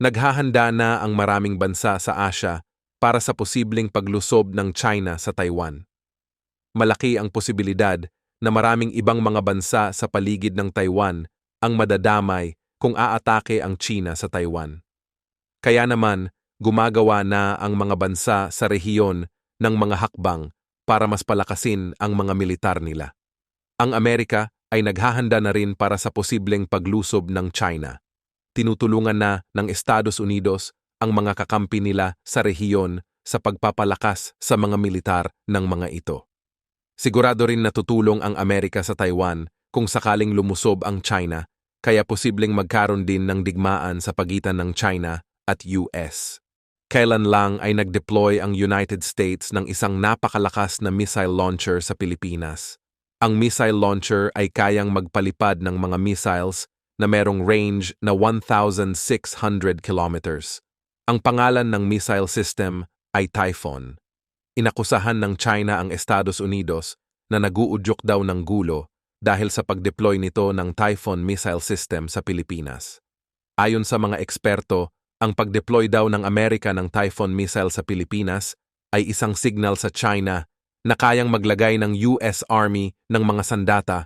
Naghahanda na ang maraming bansa sa Asya para sa posibleng paglusob ng China sa Taiwan. Malaki ang posibilidad na maraming ibang mga bansa sa paligid ng Taiwan ang madadamay kung aatake ang China sa Taiwan. Kaya naman, gumagawa na ang mga bansa sa rehiyon ng mga hakbang para mas palakasin ang mga militar nila. Ang Amerika ay naghahanda na rin para sa posibleng paglusob ng China. Tinutulungan na ng Estados Unidos ang mga kakampi nila sa rehiyon sa pagpapalakas sa mga militar ng mga ito. Sigurado rin natutulong ang Amerika sa Taiwan kung sakaling lumusob ang China, kaya posibleng magkaroon din ng digmaan sa pagitan ng China at US. Kailan lang ay nag-deploy ang United States ng isang napakalakas na missile launcher sa Pilipinas. Ang missile launcher ay kayang magpalipad ng mga missiles na merong range na 1,600 kilometers. Ang pangalan ng missile system ay Typhoon inakusahan ng China ang Estados Unidos na naguudyok daw ng gulo dahil sa pag-deploy nito ng Typhoon missile system sa Pilipinas. Ayon sa mga eksperto, ang pag-deploy daw ng Amerika ng Typhoon missile sa Pilipinas ay isang signal sa China na kayang maglagay ng US Army ng mga sandata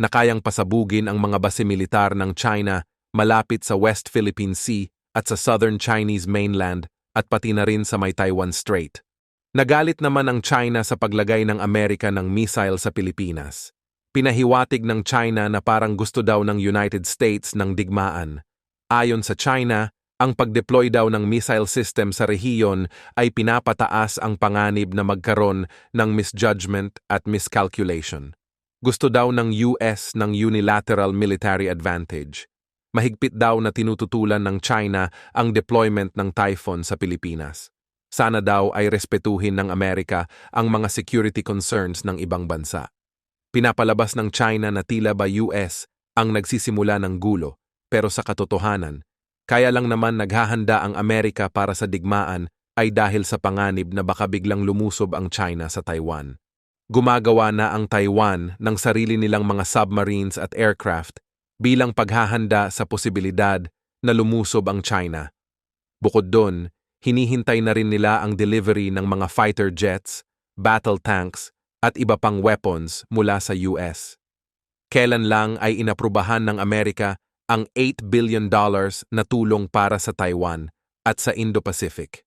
na kayang pasabugin ang mga base militar ng China malapit sa West Philippine Sea at sa Southern Chinese mainland at pati na rin sa may Taiwan Strait. Nagalit naman ang China sa paglagay ng Amerika ng missile sa Pilipinas. Pinahiwatig ng China na parang gusto daw ng United States ng digmaan. Ayon sa China, ang pag-deploy daw ng missile system sa rehiyon ay pinapataas ang panganib na magkaroon ng misjudgment at miscalculation. Gusto daw ng US ng unilateral military advantage. Mahigpit daw na tinututulan ng China ang deployment ng Typhoon sa Pilipinas. Sana daw ay respetuhin ng Amerika ang mga security concerns ng ibang bansa. Pinapalabas ng China na tila ba US ang nagsisimula ng gulo, pero sa katotohanan, kaya lang naman naghahanda ang Amerika para sa digmaan ay dahil sa panganib na baka biglang lumusob ang China sa Taiwan. Gumagawa na ang Taiwan ng sarili nilang mga submarines at aircraft bilang paghahanda sa posibilidad na lumusob ang China. Bukod doon, hinihintay na rin nila ang delivery ng mga fighter jets, battle tanks, at iba pang weapons mula sa US. Kailan lang ay inaprubahan ng Amerika ang $8 billion dollars na tulong para sa Taiwan at sa Indo-Pacific.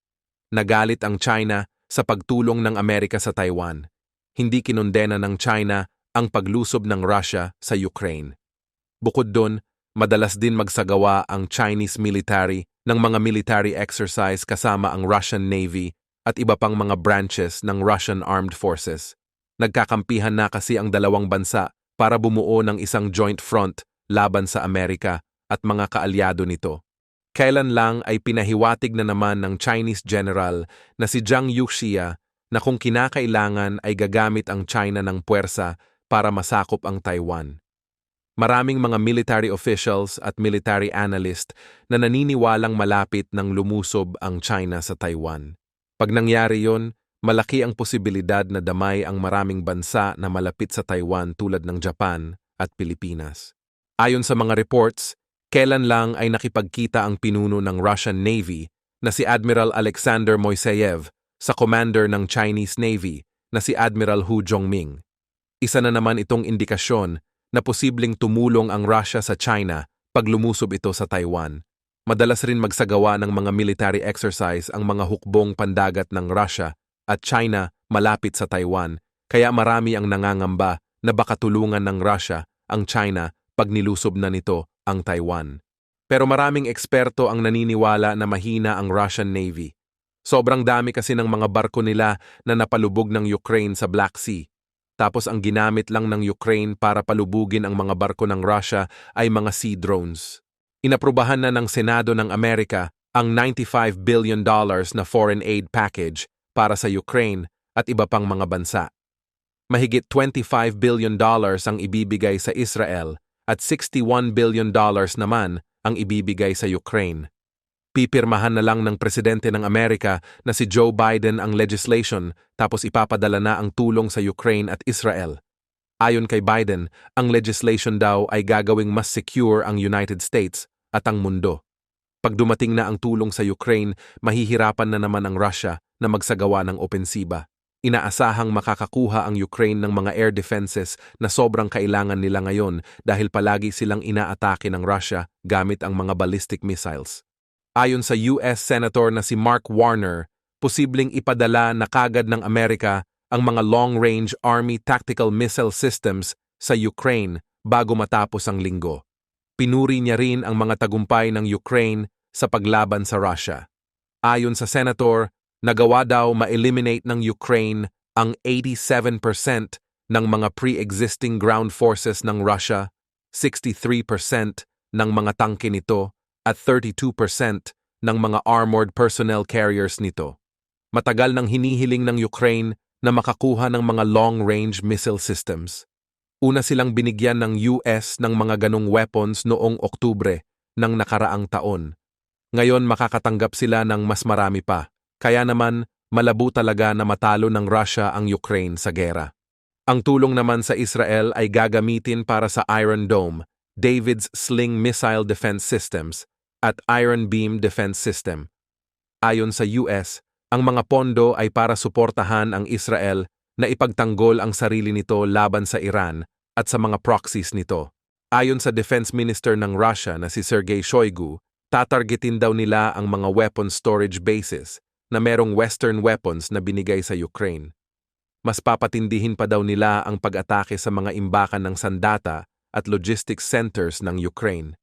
Nagalit ang China sa pagtulong ng Amerika sa Taiwan. Hindi kinondena ng China ang paglusob ng Russia sa Ukraine. Bukod doon, madalas din magsagawa ang Chinese military ng mga military exercise kasama ang Russian Navy at iba pang mga branches ng Russian Armed Forces. Nagkakampihan na kasi ang dalawang bansa para bumuo ng isang joint front laban sa Amerika at mga kaalyado nito. Kailan lang ay pinahiwatig na naman ng Chinese general na si Zhang Yuxia na kung kinakailangan ay gagamit ang China ng puwersa para masakop ang Taiwan. Maraming mga military officials at military analyst na naniniwalang malapit ng lumusob ang China sa Taiwan. Pag nangyari yon, malaki ang posibilidad na damay ang maraming bansa na malapit sa Taiwan tulad ng Japan at Pilipinas. Ayon sa mga reports, kailan lang ay nakipagkita ang pinuno ng Russian Navy na si Admiral Alexander Moiseyev sa commander ng Chinese Navy na si Admiral Hu Zhongming. Isa na naman itong indikasyon na posibleng tumulong ang Russia sa China pag lumusob ito sa Taiwan. Madalas rin magsagawa ng mga military exercise ang mga hukbong pandagat ng Russia at China malapit sa Taiwan, kaya marami ang nangangamba na baka tulungan ng Russia ang China pag nilusob na nito ang Taiwan. Pero maraming eksperto ang naniniwala na mahina ang Russian Navy. Sobrang dami kasi ng mga barko nila na napalubog ng Ukraine sa Black Sea tapos ang ginamit lang ng Ukraine para palubugin ang mga barko ng Russia ay mga sea drones. Inaprubahan na ng Senado ng Amerika ang $95 billion dollars na foreign aid package para sa Ukraine at iba pang mga bansa. Mahigit $25 billion dollars ang ibibigay sa Israel at $61 billion dollars naman ang ibibigay sa Ukraine. Pipirmahan na lang ng presidente ng Amerika na si Joe Biden ang legislation tapos ipapadala na ang tulong sa Ukraine at Israel. Ayon kay Biden, ang legislation daw ay gagawing mas secure ang United States at ang mundo. Pag dumating na ang tulong sa Ukraine, mahihirapan na naman ang Russia na magsagawa ng opensiba. Inaasahang makakakuha ang Ukraine ng mga air defenses na sobrang kailangan nila ngayon dahil palagi silang inaatake ng Russia gamit ang mga ballistic missiles. Ayon sa US Senator na si Mark Warner, posibleng ipadala na kagad ng Amerika ang mga long-range Army tactical missile systems sa Ukraine bago matapos ang linggo. Pinuri niya rin ang mga tagumpay ng Ukraine sa paglaban sa Russia. Ayon sa Senator, nagawa daw ma-eliminate ng Ukraine ang 87% ng mga pre-existing ground forces ng Russia, 63% ng mga tangke nito, at 32% ng mga armored personnel carriers nito. Matagal nang hinihiling ng Ukraine na makakuha ng mga long-range missile systems. Una silang binigyan ng US ng mga ganong weapons noong Oktubre ng nakaraang taon. Ngayon makakatanggap sila ng mas marami pa. Kaya naman, malabo talaga na matalo ng Russia ang Ukraine sa gera. Ang tulong naman sa Israel ay gagamitin para sa Iron Dome, David's Sling Missile Defense Systems, at Iron Beam Defense System. Ayon sa US, ang mga pondo ay para suportahan ang Israel na ipagtanggol ang sarili nito laban sa Iran at sa mga proxies nito. Ayon sa Defense Minister ng Russia na si Sergei Shoigu, tatargetin daw nila ang mga weapon storage bases na merong Western weapons na binigay sa Ukraine. Mas papatindihin pa daw nila ang pag-atake sa mga imbakan ng sandata at logistics centers ng Ukraine.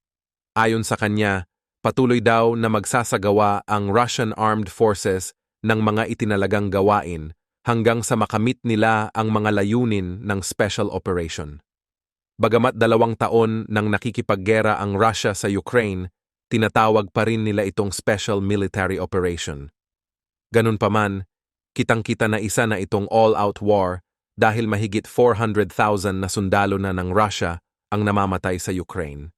Ayon sa kanya, patuloy daw na magsasagawa ang Russian Armed Forces ng mga itinalagang gawain hanggang sa makamit nila ang mga layunin ng special operation. Bagamat dalawang taon nang nakikipaggera ang Russia sa Ukraine, tinatawag pa rin nila itong special military operation. Ganun pa man, kitang-kita na isa na itong all-out war dahil mahigit 400,000 na sundalo na ng Russia ang namamatay sa Ukraine.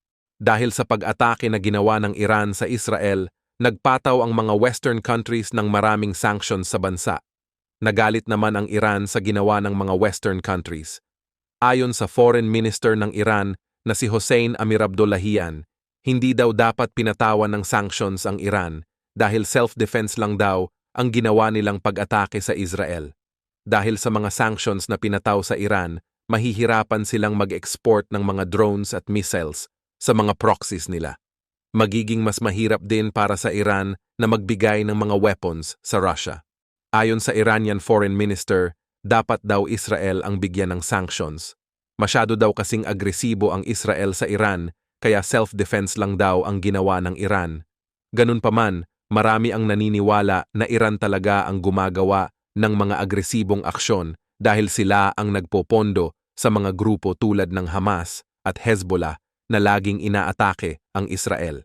Dahil sa pag-atake na ginawa ng Iran sa Israel, nagpataw ang mga Western countries ng maraming sanctions sa bansa. Nagalit naman ang Iran sa ginawa ng mga Western countries. Ayon sa Foreign Minister ng Iran na si Hossein Amir Abdullahian, hindi daw dapat pinatawan ng sanctions ang Iran dahil self-defense lang daw ang ginawa nilang pag-atake sa Israel. Dahil sa mga sanctions na pinataw sa Iran, mahihirapan silang mag-export ng mga drones at missiles sa mga proxies nila. Magiging mas mahirap din para sa Iran na magbigay ng mga weapons sa Russia. Ayon sa Iranian Foreign Minister, dapat daw Israel ang bigyan ng sanctions. Masyado daw kasing agresibo ang Israel sa Iran, kaya self-defense lang daw ang ginawa ng Iran. Ganun pa man, marami ang naniniwala na Iran talaga ang gumagawa ng mga agresibong aksyon dahil sila ang nagpopondo sa mga grupo tulad ng Hamas at Hezbollah na laging inaatake ang Israel.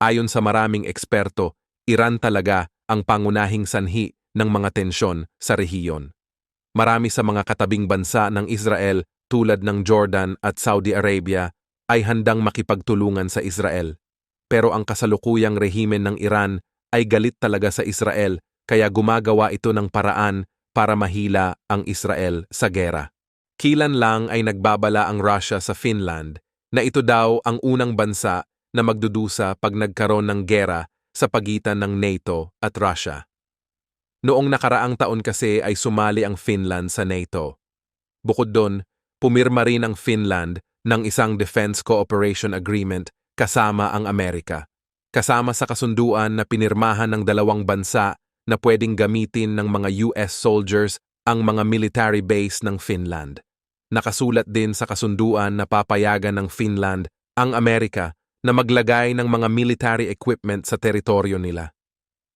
Ayon sa maraming eksperto, Iran talaga ang pangunahing sanhi ng mga tensyon sa rehiyon. Marami sa mga katabing bansa ng Israel tulad ng Jordan at Saudi Arabia ay handang makipagtulungan sa Israel pero ang kasalukuyang rehimen ng Iran ay galit talaga sa Israel kaya gumagawa ito ng paraan para mahila ang Israel sa gera. Kilan lang ay nagbabala ang Russia sa Finland na ito daw ang unang bansa na magdudusa pag nagkaroon ng gera sa pagitan ng NATO at Russia. Noong nakaraang taon kasi ay sumali ang Finland sa NATO. Bukod doon, pumirma rin ang Finland ng isang Defense Cooperation Agreement kasama ang Amerika, kasama sa kasunduan na pinirmahan ng dalawang bansa na pwedeng gamitin ng mga US soldiers ang mga military base ng Finland. Nakasulat din sa kasunduan na papayagan ng Finland ang Amerika na maglagay ng mga military equipment sa teritoryo nila.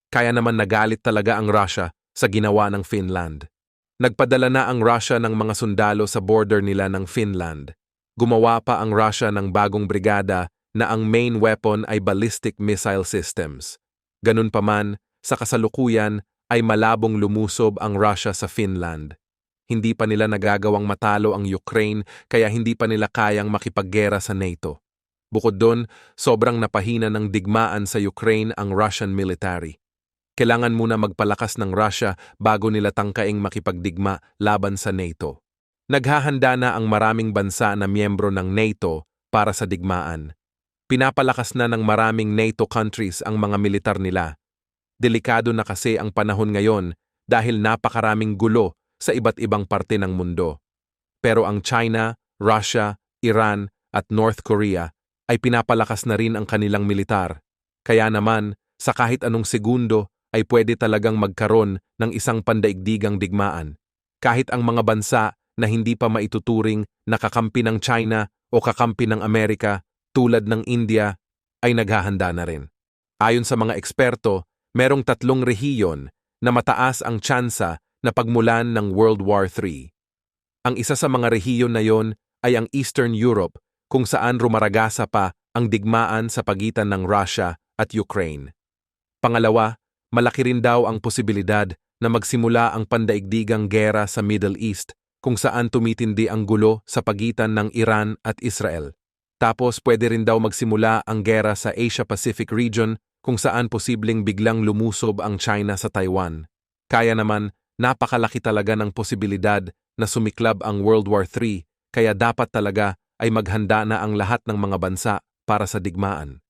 Kaya naman nagalit talaga ang Russia sa ginawa ng Finland. Nagpadala na ang Russia ng mga sundalo sa border nila ng Finland. Gumawa pa ang Russia ng bagong brigada na ang main weapon ay ballistic missile systems. Ganun pa man, sa kasalukuyan ay malabong lumusob ang Russia sa Finland. Hindi pa nila nagagawang matalo ang Ukraine kaya hindi pa nila kayang makipaggera sa NATO. Bukod doon, sobrang napahina ng digmaan sa Ukraine ang Russian military. Kailangan muna magpalakas ng Russia bago nila tangkaing makipagdigma laban sa NATO. Naghahanda na ang maraming bansa na miyembro ng NATO para sa digmaan. Pinapalakas na ng maraming NATO countries ang mga militar nila. Delikado na kasi ang panahon ngayon dahil napakaraming gulo sa iba't ibang parte ng mundo. Pero ang China, Russia, Iran at North Korea ay pinapalakas na rin ang kanilang militar. Kaya naman, sa kahit anong segundo ay pwede talagang magkaroon ng isang pandaigdigang digmaan. Kahit ang mga bansa na hindi pa maituturing na kakampi ng China o kakampi ng Amerika tulad ng India ay naghahanda na rin. Ayon sa mga eksperto, merong tatlong rehiyon na mataas ang tsansa na pagmulan ng World War III. Ang isa sa mga rehiyon na yon ay ang Eastern Europe kung saan rumaragasa pa ang digmaan sa pagitan ng Russia at Ukraine. Pangalawa, malaki rin daw ang posibilidad na magsimula ang pandaigdigang gera sa Middle East kung saan tumitindi ang gulo sa pagitan ng Iran at Israel. Tapos pwede rin daw magsimula ang gera sa Asia-Pacific region kung saan posibleng biglang lumusob ang China sa Taiwan. Kaya naman, napakalaki talaga ng posibilidad na sumiklab ang World War III kaya dapat talaga ay maghanda na ang lahat ng mga bansa para sa digmaan.